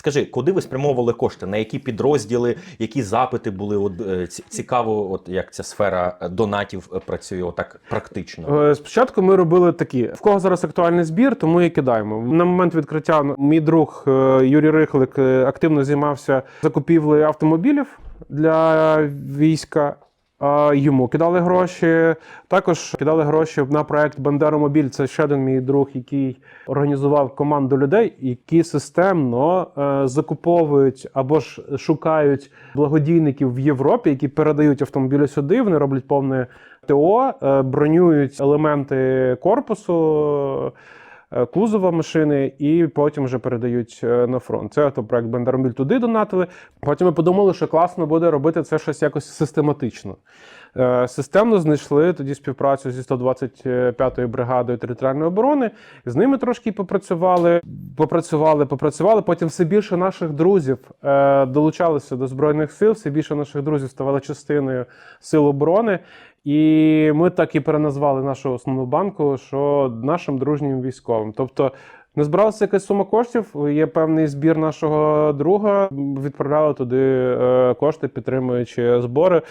Скажи, куди ви спрямовували кошти? На які підрозділи, які запити були? От е, ці- цікаво, от як ця сфера е, донатів е, працює отак практично. Спочатку ми робили такі: в кого зараз актуальний збір, тому і кидаємо. На момент відкриття мій друг Юрій Рихлик активно займався закупівлею автомобілів для війська. Йому кидали гроші. Також кидали гроші на проект Бандеромобіль. Це ще один мій друг, який організував команду людей, які системно е, закуповують або ж шукають благодійників в Європі, які передають автомобілі сюди. Вони роблять повне ТО, е, бронюють елементи корпусу. Е, Кузова машини, і потім вже передають е, на фронт. Це то проект Бендерміль туди донатили. Потім ми подумали, що класно буде робити це щось якось систематично. Е, Системно знайшли тоді співпрацю зі 125-ю бригадою територіальної оборони. З ними трошки попрацювали, попрацювали, попрацювали. Потім все більше наших друзів долучалися до збройних сил. Все більше наших друзів ставали частиною сил оборони. І ми так і переназвали нашу основну банку, що нашим дружнім військовим. Тобто не збиралася якась сума коштів. Є певний збір нашого друга. Відправляли туди е, кошти, підтримуючи збори.